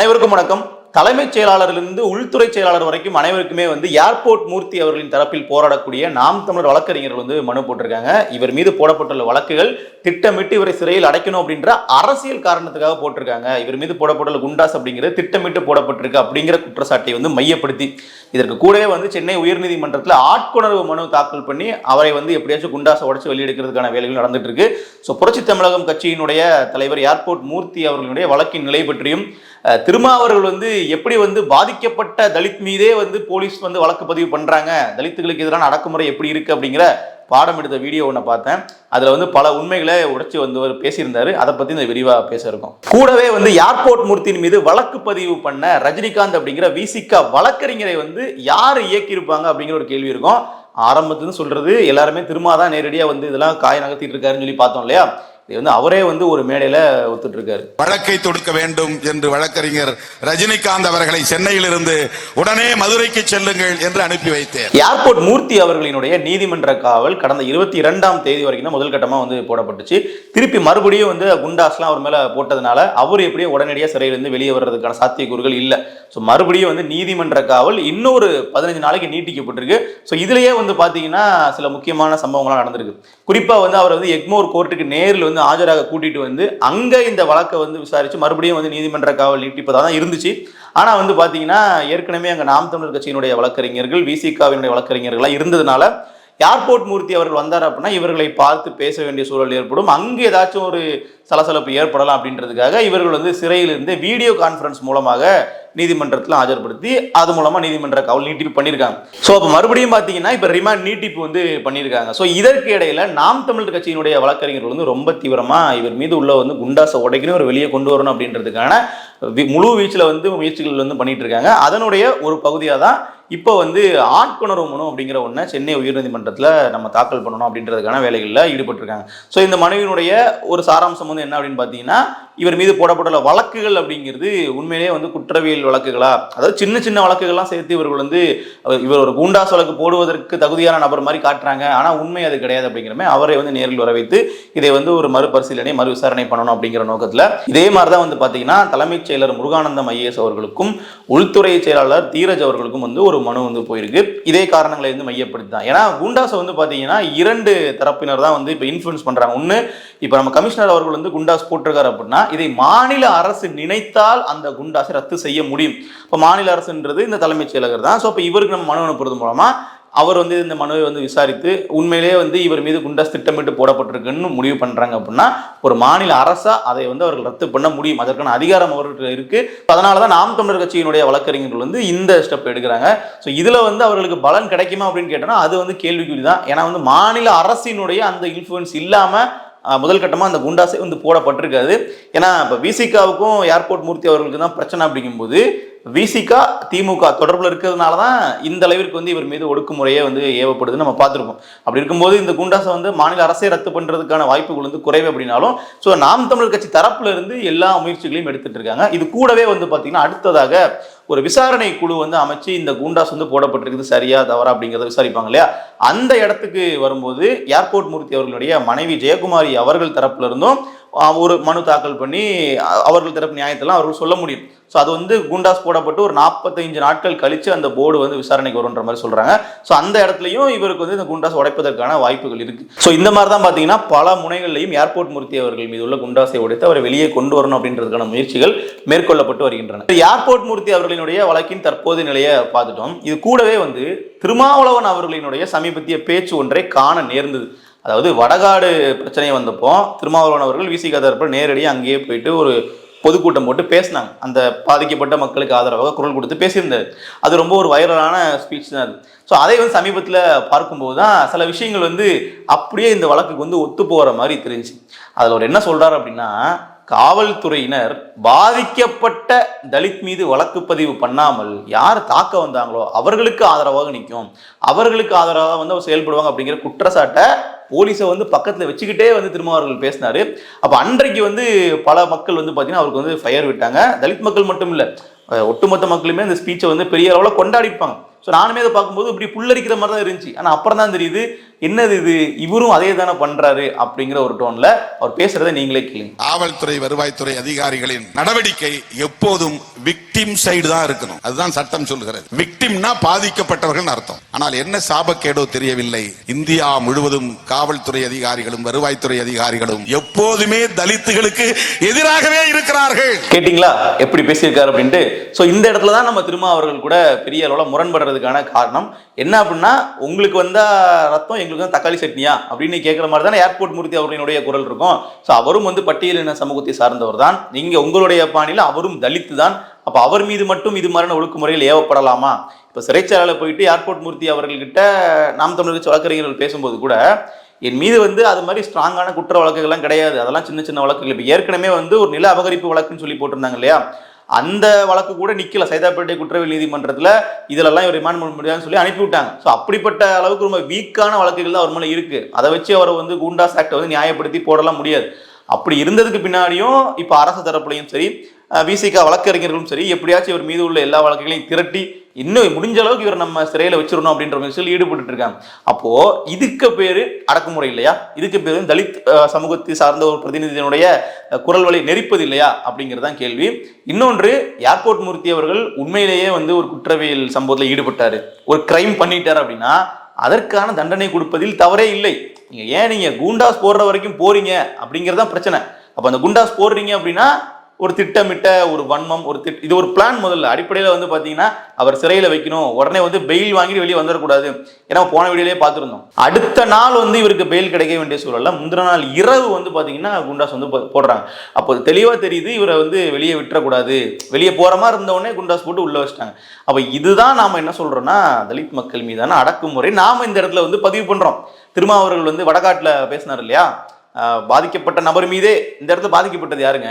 அனைவருக்கும் வணக்கம். தலைமைச் செயலாளரிலிருந்து உள்துறை செயலாளர் வரைக்கும் அனைவருக்குமே வந்து ஏர்போர்ட் மூர்த்தி அவர்களின் தரப்பில் போராடக்கூடிய நாம் தமிழர் வழக்கறிஞர்கள் வந்து மனு போட்டிருக்காங்க. இவர் மீது போடப்பட்டுள்ள வழக்குகள் திட்டமிட்டு இவரை சிறையில் அடைக்கணும் அப்படின்ற அரசியல் காரணத்துக்காக போட்டிருக்காங்க. இவர் மீது போடப்பட்டுள்ள குண்டாஸ் அப்படிங்கிறது திட்டமிட்டு போடப்பட்டிருக்கு அப்படிங்கிற குற்றச்சாட்டை வந்து மையப்படுத்தி இதற்கு கூடவே வந்து சென்னை உயர்நீதிமன்றத்தில் ஆட்கொணர்வு மனு தாக்கல் பண்ணி அவரை வந்து எப்படியாச்சும் குண்டாசை உடச்சு வெளியெடுக்கிறதுக்கான வேலைகள் நடந்துட்டு இருக்கு. ஸோ புரட்சி தமிழகம் கட்சியினுடைய தலைவர் ஏர்போர்ட் மூர்த்தி அவர்களுடைய வழக்கின் நிலை பற்றியும் திருமாவர்கள் வந்து எப்படி வந்து பாதிக்கப்பட்ட தலித் மீதே வந்து போலீஸ் வந்து வழக்கு பதிவு பண்றாங்க? தலித்துகளுக்கு எதிரான அடக்குமுறை எப்படி இருக்கு அப்படிங்கிற பாடம் எடுத்த வீடியோ ஒன்று பார்த்தேன். அதில் வந்து பல உண்மைகளை உடைச்சி வந்து பேசியிருந்தார் பேசியிருந்தாரு. அதை பற்றி இந்த விரிவாக பேச இருக்கோம். கூடவே வந்து ஏர்போர்ட் மூர்த்தியின் மீது வழக்கு பதிவு பண்ண ரஜினிகாந்த் அப்படிங்கிற விசிகா வழக்கறிஞரை வந்து யார் இயக்கியிருப்பாங்க அப்படிங்கிற ஒரு கேள்வி இருக்கும். ஆரம்பத்துன்னு சொல்றது எல்லாருமே திருமா தான் நேரடியாக வந்து இதெல்லாம் காய நகர்த்திட்டு இருக்காருன்னு சொல்லி பார்த்தோம் இல்லையா? இது வந்து அவரே வந்து ஒரு மேடையில் ஒத்துட்டு இருக்காரு வழக்கை தொடுக்க வேண்டும் என்று வழக்கறிஞர் ரஜினிகாந்த் அவர்களை சென்னையிலிருந்து உடனே மதுரைக்கு செல்லுங்கள் என்று அனுப்பி வைத்தேன். ஏர்போர்ட் மூர்த்தி அவர்களினுடைய நீதிமன்ற காவல் கடந்த இருபத்தி இரண்டாம் தேதி வரைக்கும் முதல் கட்டமாக வந்து போடப்பட்டுச்சு. திருப்பி மறுபடியும் வந்து குண்டாஸ்லாம் அவர் மேலே போட்டதுனால அவர் எப்படியும் உடனடியாக சிறையிலிருந்து வெளியே வர்றதுக்கான சாத்தியக்கூறுகள் இல்லை. ஸோ மறுபடியும் வந்து நீதிமன்ற காவல் இன்னொரு பதினஞ்சு நாளைக்கு நீட்டிக்கப்பட்டிருக்கு. ஸோ இதுலயே வந்து பார்த்தீங்கன்னா சில முக்கியமான சம்பவங்கள்லாம் நடந்திருக்கு. குறிப்பாக வந்து அவர் வந்து எக்மோர் கோர்ட்டுக்கு நேரில் வந்து ஆஜராக கூட்டிட்டு வந்து அங்கே இந்த வழக்கை வந்து விசாரித்து மறுபடியும் வந்து நீதிமன்ற காவல் நீட்டிப்பதாக தான் இருந்துச்சு. ஆனால் வந்து பார்த்தீங்கன்னா ஏற்கனவே அங்கே நாம் தமிழர் கட்சியினுடைய வழக்கறிஞர்கள் விசிகாவினுடைய வழக்கறிஞர்கள்லாம் இருந்ததுனால ஏர்போர்ட் மூர்த்தி அவர்கள் வந்தார் அப்படின்னா இவர்களை பார்த்து பேச வேண்டிய சூழல் ஏற்படும். அங்கே ஏதாச்சும் ஒரு சலசலப்பு ஏற்படலாம் அப்படின்றதுக்காக இவர்கள் வந்து சிறையிலிருந்து வீடியோ கான்ஃபரன்ஸ் மூலமாக நீதிமன்றத்தில் ஆஜர்படுத்தி அது மூலமாக நீதிமன்ற காவல் நீட்டிப்பு பண்ணியிருக்காங்க. ஸோ அப்போ மறுபடியும் பார்த்தீங்கன்னா இப்போ ரிமாண்ட் நீட்டிப்பு வந்து பண்ணியிருக்காங்க. ஸோ இதற்கு இடையில நாம் தமிழர் கட்சியினுடைய வழக்கறிஞர்கள் வந்து ரொம்ப தீவிரமாக இவர் மீது உள்ள வந்து குண்டாசை உடைக்கணும் ஒரு வெளியே கொண்டு வரணும் அப்படின்றதுக்கான முழு வீச்சில் வந்து முயற்சிகள் வந்து பண்ணிட்டு இருக்காங்க. அதனுடைய ஒரு பகுதியாக தான் இப்போ வந்து ஆட்கொணர்வு மனு அப்படிங்கிற ஒன்று சென்னை உயர்நீதிமன்றத்தில் நம்ம தாக்கல் பண்ணணும் அப்படின்றதுக்கான வேலைகளில் ஈடுபட்டிருக்காங்க. ஸோ இந்த மனுவினுடைய ஒரு சாராம்சம் வந்து என்ன அப்படின்னு பார்த்தீங்கன்னா இவர் மீது போடப்பட்டுள்ள வழக்குகள் அப்படிங்கிறது உண்மையிலேயே வந்து குற்றவியல் வழக்குகளா? அதாவது சின்ன சின்ன வழக்குகள்லாம் சேர்த்து இவர்கள் வந்து இவர் ஒரு கூண்டாஸ் வழக்கு போடுவதற்கு தகுதியான நபர் மாதிரி காட்டுறாங்க. ஆனால் உண்மை அது கிடையாது அப்படிங்கிறமே அவரை வந்து நேரில் வர வைத்து இதை வந்து ஒரு மறுபரிசீலனை மறு விசாரணை பண்ணணும் அப்படிங்கிற நோக்கத்தில். இதே மாதிரி தான் வந்து பார்த்தீங்கன்னா தலைமைச் செயலர் முருகானந்தம் ஐஏஎஸ் அவர்களுக்கும் உள்துறை செயலாளர் தீரஜ் அவர்களுக்கும் வந்து ஒரு மனு வந்து போயிருக்கு. இதே காரணங்களை வந்து மையப்படுத்தி தான் ஏன்னா குண்டாஸை வந்து பார்த்தீங்கன்னா இரண்டு தரப்பினர் தான் வந்து இப்போ இன்ஃப்ளூயன்ஸ் பண்ணுறாங்க ஒன்று இப்போ நம்ம கமிஷனர் அவர்கள் வந்து குண்டாஸ் போட்டிருக்காரு அப்படின்னா இதை மாநில அரசு நினைத்தால் அந்த குண்டாஸை ரத்து செய்ய முடியும். இப்போ மாநில அரசுன்றது இந்த தலைமைச் செயலகர் தான். ஸோ இப்போ இவருக்கு நம்ம மனு அனுப்புறது மூலமாக அவர் வந்து இந்த மனுவை வந்து விசாரித்து உண்மையிலேயே வந்து இவர் மீது குண்டாஸ் திட்டமிட்டு போடப்பட்டிருக்குன்னு முடிவு பண்ணுறாங்க அப்படின்னா ஒரு மாநில அரசா அதை வந்து அவர்கள் ரத்து பண்ண முடியும். அதற்கான அதிகாரம் அவர்கிட்ட இருக்கு. அதனால தான் நாம் தமிழர் கட்சியினுடைய வழக்கறிஞர்கள் வந்து இந்த ஸ்டெப் எடுக்கிறாங்க. ஸோ இதில் வந்து அவர்களுக்கு பலன் கிடைக்குமா அப்படின்னு கேட்டோம்னா அது வந்து கேள்விக்குறி தான். ஏன்னா வந்து மாநில அரசினுடைய அந்த இன்ஃப்ளூயன்ஸ் இல்லாமல் முதல் கட்டமாக அந்த குண்டாஸே வந்து போடப்பட்டிருக்காது. ஏன்னா இப்போ விசிகாவுக்கும் ஏர்போர்ட் மூர்த்தி அவர்களுக்கு தான் பிரச்சனை அப்படிங்கும்போது விசிகா திமுக தொடர்பில் இருக்கிறதுனால தான் இந்த அளவிற்கு வந்து இவர் மீது ஒடுக்குமுறையே வந்து ஏவப்படுதுன்னு நம்ம பார்த்துருக்கோம். அப்படி இருக்கும்போது இந்த குண்டாசை வந்து மாநில அரசே ரத்து பண்ணுறதுக்கான வாய்ப்புகள் வந்து குறைவு அப்படின்னாலும் ஸோ நாம் தமிழர் கட்சி தரப்புல இருந்து எல்லா முயற்சிகளையும் எடுத்துட்டு இருக்காங்க. இது கூடவே வந்து பார்த்தீங்கன்னா அடுத்ததாக ஒரு விசாரணை குழு வந்து அமைச்சு இந்த குண்டாஸ் வந்து போடப்பட்டிருக்குது. சரியா தவறா அப்படிங்கிறத விசாரிப்பாங்க இல்லையா? அந்த இடத்துக்கு வரும்போது ஏர்போர்ட் மூர்த்தி அவர்களுடைய மனைவி ஜெயக்குமாரி அவர்கள் தரப்புல இருந்தும் ஒரு மனு தாக்கல் பண்ணி அவர்கள் தரப்பு நியாயத்தெல்லாம் அவர்கள் சொல்ல முடியும். ஸோ அது வந்து குண்டாஸ் போடப்பட்டு ஒரு நாற்பத்தைந்து நாட்கள் கழித்து அந்த போர்டு வந்து விசாரணைக்கு வரும்ன்ற மாதிரி சொல்கிறாங்க ஸோ அந்த இடத்துலையும் இவருக்கு வந்து இந்த குண்டாஸ் உடைப்பதற்கான வாய்ப்புகள் இருக்குது ஸோ இந்த மாதிரி தான் பார்த்தீங்கன்னா பல முனைகள்லையும் ஏர்போர்ட் மூர்த்தி அவர்கள் மீது உள்ள குண்டாஸை உடைத்து அவரை வெளியே கொண்டு வரணும் அப்படின்றதுக்கான முயற்சிகள் மேற்கொள்ளப்பட்டு வருகின்றன. ஏர்போர்ட் மூர்த்தி அவர்களினுடைய வழக்கின் தற்போதைய நிலையை பார்த்துட்டோம். இது கூடவே வந்து திருமாவளவன் அவர்களினுடைய சமீபத்திய பேச்சு ஒன்றை காண நேர்ந்தது. அதாவது வடகாடு பிரச்சனை வந்தப்போ திருமாவளவன் அவர்கள் விசிக தரப்பில் நேரடியாக அங்கேயே போயிட்டு ஒரு பொதுக்கூட்டம் போட்டு பேசினாங்க. அந்த பாதிக்கப்பட்ட மக்களுக்கு ஆதரவாக குரல் கொடுத்து பேசியிருந்தார். அது ரொம்ப ஒரு வைரலான ஸ்பீச் தான் அது. ஸோ அதை வந்து சமீபத்தில் பார்க்கும்போது தான் சில விஷயங்கள் வந்து அப்படியே இந்த வழக்குக்கு வந்து ஒத்து போகிற மாதிரி தெரிஞ்சு. அதில் அவர் என்ன சொல்கிறார் அப்படின்னா காவல்துறையினர் பாதிக்கப்பட்ட தலித் மீது வழக்கு பதிவு பண்ணாமல் யார் தாக்க வந்தாங்களோ அவர்களுக்கு ஆதரவாக நிற்கும். அவர்களுக்கு ஆதரவாக வந்து அவர் செயல்படுவாங்க அப்படிங்கிற குற்றச்சாட்டை போலீஸை வந்து பக்கத்தில் வச்சுக்கிட்டே வந்து திருமாவர்கள் பேசினார். அப்போ அன்றைக்கு வந்து பல மக்கள் வந்து பார்த்தீங்கன்னா அவருக்கு வந்து ஃபயர் விட்டாங்க. தலித் மக்கள் மட்டும் இல்லை ஒட்டுமொத்த மக்களுமே அந்த ஸ்பீச்சை வந்து பெரிய அளவில் கொண்டாடிப்பாங்க. ஸோ நானுமே அதை பார்க்கும்போது இப்படி புல்லரிக்கிற மாதிரி தான் இருந்துச்சு. ஆனால் அப்புறம் தான் தெரியுது என்னது இது? இவரும் அதே தானே பண்றாரு அப்படிங்கிற ஒரு டோன்ல அவர் பேசுறதை நீங்களே கேளுங்க. காவல்துறை வருவாய்த்துறை அதிகாரிகளின் நடவடிக்கை எப்போதும் விக்டிம் சைடு தான் இருக்கணும். அதுதான் சட்டம் சொல்கிறது. விக்டிம்னா பாதிக்கப்பட்டவர்கள் அர்த்தம். ஆனால் என்ன சாபக்கேடோ தெரியவில்லை. இந்தியா முழுவதும் காவல்துறை அதிகாரிகளும் வருவாய்த்துறை அதிகாரிகளும் எப்போதுமே தலித்துகளுக்கு எதிராகவே இருக்கிறார்கள். கேட்டிங்களா? எப்படி பேசியிருக்காரு அப்படின்ட்டு. ஸோ இந்த இடத்துல தான் நம்ம திரும்ப அவர்கள் கூட பெரிய அளவில் முரண்படுறதுக்கான காரணம். என்ன அப்படின்னா உங்களுக்கு வந்தா ரத்தம் எங்களுக்கு வந்து தக்காளி சட்னியா அப்படின்னு கேட்குற மாதிரி தானே ஏர்போர்ட் மூர்த்தி அவர்களுடைய குரல் இருக்கும். ஸோ அவரும் வந்து பட்டியலின சமூகத்தை சார்ந்தவர் தான். நீங்க உங்களுடைய பாணியில் அவரும் தலித்து தான். அப்போ அவர் மீது மட்டும் இது மாதிரியான ஒழுக்குமுறையில் ஏவப்படலாமா? இப்போ சிறைச்சாலையில் போயிட்டு ஏர்போர்ட் மூர்த்தி அவர்கள்கிட்ட நாம் தமிழர் வழக்கறிஞர்கள் பேசும்போது கூட என் மீது வந்து அது மாதிரி ஸ்ட்ராங்கான குற்ற வழக்குகள்லாம் கிடையாது. அதெல்லாம் சின்ன சின்ன வழக்குகள். இப்போ ஏற்கனவே வந்து ஒரு நில அபகரிப்பு வழக்குன்னு சொல்லி போட்டிருந்தாங்க இல்லையா? அந்த வழக்கு கூட நிக்கல. சைதாப்பேட்டை குற்றவியல் நீதிமன்றத்தில் இதிலெல்லாம் இவர் ரிமாண்ட் பண்ண முடியாதுன்னு சொல்லி அனுப்பி விட்டாங்க ஸோ அப்படிப்பட்ட அளவுக்கு ரொம்ப வீக்கான வழக்குகள் தான் அவர் மேலே இருக்கு. அதை வச்சு அவரை வந்து குண்டாஸ் ஆக்டை வந்து நியாயப்படுத்தி போடலாம் முடியாது. அப்படி இருந்ததுக்கு பின்னாடியும் இப்போ அரசு தரப்புலையும் சரி விசிகா வழக்கறிஞர்களும் சரி எப்படியாச்சும் இவர் மீது உள்ள எல்லா வழக்குகளையும் திரட்டி இன்னும் முடிஞ்ச அளவுக்கு இவர் நம்ம சிறையில் வச்சிடணும் அப்படின்ற முயற்சியில் ஈடுபட்டு இருக்காங்க. அப்போ இதுக்கு பேரு அடக்குமுறை இல்லையா? இதுக்கு பேரு தலித் சமூகத்தை சார்ந்த ஒரு பிரதிநிதியினுடைய குரல் வழி நெரிப்பது இல்லையா? அப்படிங்கிறதான் கேள்வி. இன்னொன்று ஏர்போர்ட் மூர்த்தி அவர்கள் உண்மையிலேயே வந்து ஒரு குற்றவியல் சம்பவத்தில் ஈடுபட்டாரு. ஒரு கிரைம் பண்ணிட்டார் அப்படின்னா அதற்கான தண்டனை கொடுப்பதில் தவறே இல்லை. நீங்கள் ஏன் நீங்கள் குண்டாஸ் போடுற வரைக்கும் போறீங்க அப்படிங்கிறது தான் பிரச்சனை. அப்போ அந்த குண்டாஸ் போடுறீங்க அப்படின்னா ஒரு திட்டமிட்ட ஒரு வன்மம் ஒரு திட் இது ஒரு பிளான் முதல்ல. அடிப்படையில் வந்து பார்த்தீங்கன்னா அவர் சிறையில் வைக்கணும். உடனே வந்து பெயில் வாங்கிட்டு வெளியே வந்துடக்கூடாது ஏன்னா போன வீடியோலேயே பார்த்துருந்தோம் அடுத்த நாள் வந்து இவருக்கு பெயில் கிடைக்க வேண்டிய சூழலில் முந்தின நாள் இரவு வந்து பார்த்தீங்கன்னா குண்டாஸ் வந்து போடுறாங்க. அப்போ தெளிவாக தெரியுது இவரை வந்து வெளியே விட்டுறக்கூடாது. வெளியே போகிற மாதிரி இருந்தவுடனே குண்டாஸ் போட்டு உள்ளே வச்சிட்டாங்க. அப்போ இதுதான் நாம் என்ன சொல்கிறோன்னா தலித் மக்கள் மீதான அடக்குமுறை. நாம் இந்த இடத்துல வந்து பதிவு பண்ணுறோம் திருமாவர்கள் வந்து வடகாட்டில் பேசினார் இல்லையா? பாதிக்கப்பட்ட நபர் மீதே. இந்த இடத்துல பாதிக்கப்பட்டது யாருங்க?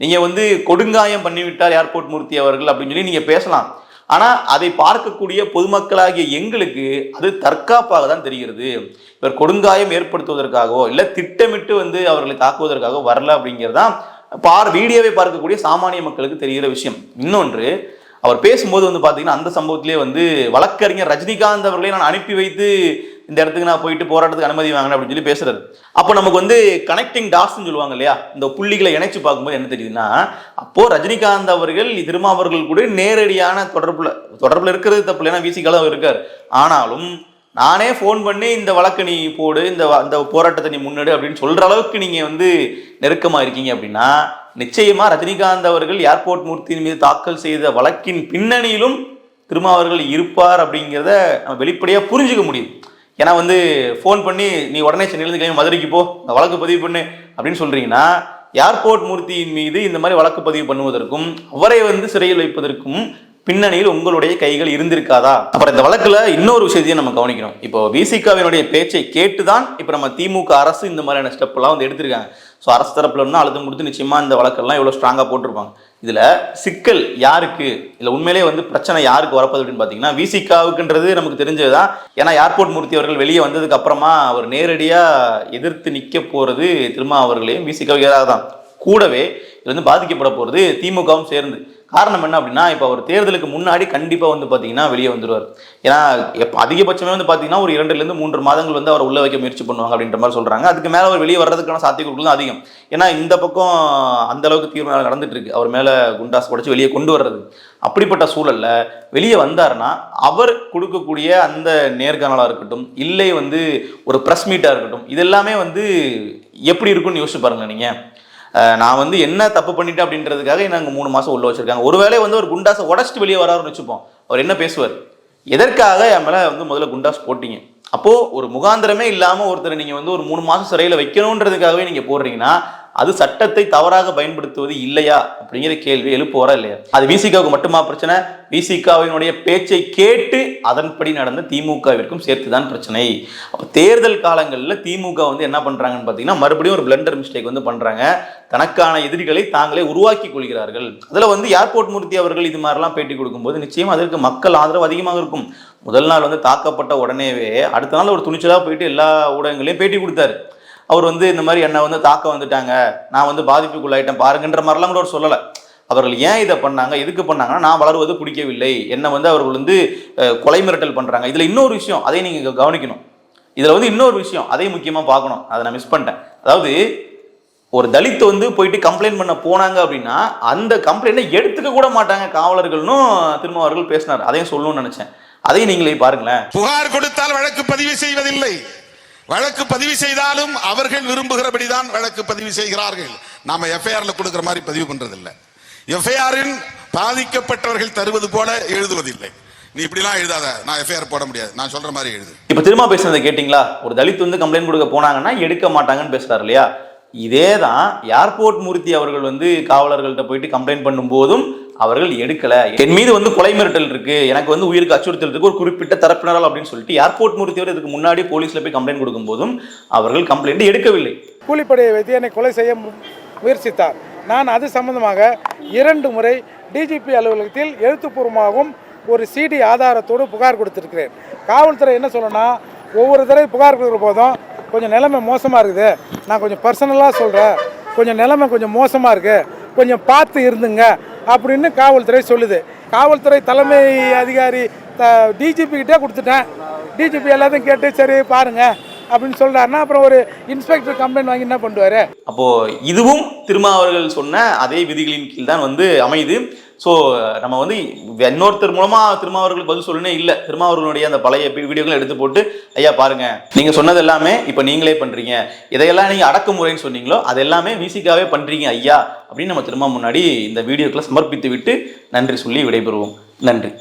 நீங்க வந்து கொடுங்காயம் பண்ணிவிட்டார் ஏர்போர்ட் மூர்த்தி அவர்கள் அப்படின்னு சொல்லி நீங்க பேசலாம். ஆனா அதை பார்க்கக்கூடிய பொதுமக்களாகிய எங்களுக்கு அது தற்காப்பாக தான் தெரிகிறது. இவர் கொடுங்காயம் ஏற்படுத்துவதற்காகவோ இல்ல திட்டமிட்டு வந்து அவர்களை தாக்குவதற்காக வரல அப்படிங்கிறதான் பார் வீடியோவை பார்க்கக்கூடிய சாமானிய மக்களுக்கு தெரிகிற விஷயம். இன்னொன்று அவர் பேசும்போது வந்து பாத்தீங்கன்னா அந்த சம்பவத்திலே வந்து வழக்கறிஞர் ரஜினிகாந்த் அவர்களை நான் அனுப்பி வைத்து இந்த இடத்துக்கு நான் போயிட்டு போராட்டத்துக்கு அனுமதி வாங்கினேன் அப்படின்னு சொல்லி பேசுறாரு. அப்போ நமக்கு வந்து கனெக்டிங் டாட்ஸ்னு சொல்லுவாங்க இல்லையா? இந்த புள்ளிகளை இணைச்சு பார்க்கும்போது என்ன தெரியுதுன்னா அப்போ ரஜினிகாந்த் அவர்கள் திருமா அவர்கள் கூட நேரடியான தொடர்புல தொடர்புல இருக்கிறது தப்பு இல்லை ஏன்னா விசிகால இருக்கார். ஆனாலும் நானே ஃபோன் பண்ணி இந்த வழக்கு நீ போடு இந்த இந்த போராட்டத்தை நீ முன்னெடு அப்படின்னு சொல்ற அளவுக்கு நீங்க வந்து நெருக்கமா இருக்கீங்க அப்படின்னா நிச்சயமா ரஜினிகாந்த் அவர்கள் ஏர்போர்ட் மூர்த்தியின் மீது தாக்கல் செய்த வழக்கின் பின்னணியிலும் திருமா அவர்கள் இருப்பார் அப்படிங்கிறத நம்ம வெளிப்படையாக புரிஞ்சுக்க முடியும். ஏன்னா வந்து ஃபோன் பண்ணி நீ உடனே சென்னையிலேருந்து கிளம்பி மதுரைக்கு போ இந்த வழக்கு பதிவு பண்ணு அப்படின்னு சொல்றீங்கன்னா ஏர்போர்ட் மூர்த்தியின் மீது இந்த மாதிரி வழக்கு பதிவு பண்ணுவதற்கும் அவரை வந்து சிறையில் வைப்பதற்கும் பின்னணியில் உங்களுடைய கைகள் இருந்திருக்காதா? அப்புறம் இந்த வழக்குல இன்னொரு விஷயத்தையும் நம்ம கவனிக்கணும். இப்போ விசிகாவினுடைய பேச்சை கேட்டுதான் இப்போ நம்ம திமுக அரசு இந்த மாதிரியான ஸ்டெப் எல்லாம் வந்து எடுத்திருக்காங்க. ஸோ அரசு தரப்புல இருந்து அழுத்தம் கொடுத்து நிச்சயமாக இந்த வழக்கெல்லாம் இவ்வளோ ஸ்ட்ராங்காக போட்டிருப்பாங்க. இதில் சிக்கல் யாருக்கு? இல்லை உண்மையிலேயே வந்து பிரச்சனை யாருக்கு வரப்போகுது அப்படின்னு பார்த்தீங்கன்னா விசிகாவுக்குன்றது நமக்கு தெரிஞ்சது தான் ஏன்னா ஏர்போர்ட் மூர்த்தி அவர்கள் வெளியே வந்ததுக்கு அப்புறமா அவர் நேரடியாக எதிர்த்து நிற்க போகிறது திருமா அவர்களையும் விசிகாவுக்கு எதிராக தான் கூடவே இது வந்து பாதிக்கப்பட போகிறது திமுகவும் சேர்ந்து. காரணம் என்ன அப்படின்னா இப்போ அவர் தேர்தலுக்கு முன்னாடி கண்டிப்பாக வந்து பார்த்தீங்கன்னா வெளியே வந்துடுவார் ஏன்னா இப்போ அதிகபட்சமே வந்து பார்த்தீங்கன்னா ஒரு இரண்டுலேருந்து மூன்று மாதங்கள் வந்து அவர் உள்ள வைக்க முயற்சி பண்ணுவாங்க அப்படின்ற மாதிரி சொல்கிறாங்க அதுக்கு மேலே அவர் வெளியே வர்றதுக்கான சாத்தியக்கூறுகள் தான் அதிகம். ஏன்னா இந்த பக்கம் அந்த அளவுக்கு தீர்மானம் நடந்துட்டு இருக்கு அவர் மேலே குண்டாஸ் உடைச்சு வெளியே கொண்டு வர்றது. அப்படிப்பட்ட சூழல்ல வெளியே வந்தாருன்னா அவர் கொடுக்கக்கூடிய அந்த நேர்காணலாக இருக்கட்டும் இல்லை வந்து ஒரு ப்ரெஸ் மீட்டாக இருக்கட்டும் இதெல்லாமே வந்து எப்படி இருக்கும்னு யோசிச்சு பாருங்க நீங்கள் நான் வந்து என்ன தப்பு பண்ணிட்டேன் அப்படின்றதுக்காக என்ன அங்கே மூணு மாதம் உள்ள வச்சிருக்காங்க. ஒருவேளை வந்து ஒரு குண்டாஸை உடச்சிட்டு வெளியே வராருன்னு வச்சுப்போம். அவர் என்ன பேசுவார்? எதற்காக என் மேலே வந்து முதல்ல குண்டாஸ் போட்டீங்க? அப்போது ஒரு முகாந்திரமே இல்லாமல் ஒருத்தரை நீங்கள் வந்து ஒரு மூணு மாதம் சிறையில் வைக்கணுன்றதுக்காகவே நீங்கள் போடுறீங்கன்னா அது சட்டத்தை தவறாக பயன்படுத்துவது இல்லையா அப்படிங்கிற கேள்வி எழுப்புவாரா இல்லையா? அது விசிகாவுக்கு மட்டுமா பிரச்சனை? விசிகாவினுடைய பேச்சை கேட்டு அதன்படி நடந்த திமுகவிற்கும் சேர்த்துதான் பிரச்சனை. அப்போ தேர்தல் காலங்களில் திமுக வந்து என்ன பண்றாங்கன்னு பார்த்தீங்கன்னா மறுபடியும் ஒரு பிளண்டர் மிஸ்டேக் வந்து பண்றாங்க. தனக்கான எதிரிகளை தாங்களே உருவாக்கி கொள்கிறார்கள். அதில் வந்து ஏர்போர்ட் மூர்த்தி அவர்கள் இது மாதிரிலாம் பேட்டி கொடுக்கும்போது நிச்சயம் அதற்கு மக்கள் ஆதரவு அதிகமாக இருக்கும். முதல் நாள் வந்து தாக்கப்பட்ட உடனேவே அடுத்த நாள் ஒரு துணிச்சலாக போயிட்டு எல்லா ஊடகங்களையும் பேட்டி கொடுத்தாரு. அவர் வந்து இந்த மாதிரி என்னை வந்து தாக்க வந்துட்டாங்க நான் வந்து பாதிப்புக்குள்ளாயிட்டேன் பாருங்கன்ற மாதிரிலாம் கூட அவர் சொல்லலை. அவர்கள் ஏன் இதை பண்ணாங்க எதுக்கு பண்ணாங்கன்னா நான் வளருவது பிடிக்கவில்லை. என்னை வந்து அவர்கள் வந்து கொலை மிரட்டல் பண்ணுறாங்க இதில் இன்னொரு விஷயம் அதை நீங்கள் கவனிக்கணும். இதில் வந்து இன்னொரு விஷயம் அதையும் முக்கியமாக பார்க்கணும். அதை நான் மிஸ் பண்ணிட்டேன். அதாவது ஒரு தலித் வந்து போயிட்டு கம்ப்ளைண்ட் பண்ண போனாங்க அப்படின்னா அந்த கம்ப்ளைண்ட்டை எடுத்துக்க கூட மாட்டாங்க காவலர்கள்னும் திரும்ப அவர்கள் பேசினார். அதையும் சொல்லணும்னு நினைச்சேன். அதையும் நீங்களே பாருங்களேன். புகார் கொடுத்தால் வழக்கு பதிவு செய்வதில்லை. வழக்கு பதிவு செய்தாலும் அவர்கள் விரும்புகிறபடிதான் வழக்கு பதிவு செய்கிறார்கள். நாம எஃப்ஐஆர்ல கொடுக்கிற மாதிரி பதிவு பண்றதில்லை. எஃப்ஐஆரின் பாதிக்கப்பட்டவர்கள் தருவது போல எழுதுவதில்லை. நீ இப்படிலாம் எழுதாத. நான் எஃப்ஐஆர் போட முடியாது. நான் சொல்ற மாதிரி எழுது. இப்ப திரும்ப பேசுனதை கேட்டிங்களா? ஒரு தலித் வந்து கம்ப்ளைண்ட் கொடுக்க போனாங்கன்னா எடுக்க மாட்டாங்கன்னு பேசுறாரு இல்லையா? இதே தான் ஏர்போர்ட் மூர்த்தி அவர்கள் வந்து காவலர்கள்ட்ட போயிட்டு கம்ப்ளைண்ட் பண்ணும்போதும் அவர்கள் எடுக்கல. என் மீது வந்து கொலை மிரட்டல் இருக்கு. எனக்கு வந்து உயிருக்கு அச்சுறுத்தல் இருக்கு. ஒரு குறிப்பிட்ட தரப்பினரால் அப்படின்னு சொல்லிட்டு ஏர்போர்ட் மூர்த்தி அவர் இதுக்கு முன்னாடி போலீஸ்ல போய் கம்ப்ளைண்ட் கொடுக்கும்போதும் அவர்கள் கம்ப்ளைண்ட் எடுக்கவில்லை. கூலிப்படையை வைத்து என்னை கொலை செய்ய மு- முயற்சித்தார். நான் அது சம்பந்தமாக இரண்டு முறை டிஜிபி அலுவலகத்தில் எழுத்துப்பூர்வமாகவும் ஒரு சிடி ஆதாரத்தோடு புகார் கொடுத்திருக்கிறேன். காவல்துறை என்ன சொல்லணும்னா ஒவ்வொரு தடவை புகார் கொடுக்குற போதும் கொஞ்சம் நிலைமை மோசமாக இருக்குது. நான் கொஞ்சம் பர்சனலாக சொல்கிறேன் கொஞ்சம் நிலைமை கொஞ்சம் மோசமாக இருக்குது கொஞ்சம் பார்த்து இருந்துங்க. அப்படின்னு காவல்துறை சொல்லுது. காவல்துறை தலைமை அதிகாரி டிஜிபி கிட்டே கொடுத்துட்டேன். டிஜிபி எல்லாத்தையும் கேட்டு சரி பாருங்கள் அப்படின்னு சொல்றாருன்னா அப்புறம் ஒரு இன்ஸ்பெக்டர் கம்ப்ளைண்ட் வாங்கி என்ன பண்ணுவாரு? அப்போ இதுவும் திருமா அவர்கள் சொன்ன அதே விதிகளின் கீழ் தான் வந்து அமையுது. ஸோ நம்ம வந்து இன்னொருத்தர் மூலமா திருமாவர்களுக்கு பதில் சொல்லணும் இல்லை. திருமாவர்களுடைய அந்த பழைய வீடியோக்களை எடுத்து போட்டு ஐயா பாருங்க நீங்க சொன்னது எல்லாமே இப்போ நீங்களே பண்றீங்க. இதையெல்லாம் நீங்க அடக்குமுறைன்னு சொன்னீங்களோ அது எல்லாமே மியூசிக்காவே பண்றீங்க ஐயா. அப்படின்னு நம்ம திரும்ப முன்னாடி இந்த வீடியோக்களை சமர்ப்பித்து விட்டு நன்றி சொல்லி விடைபெறுவோம். நன்றி.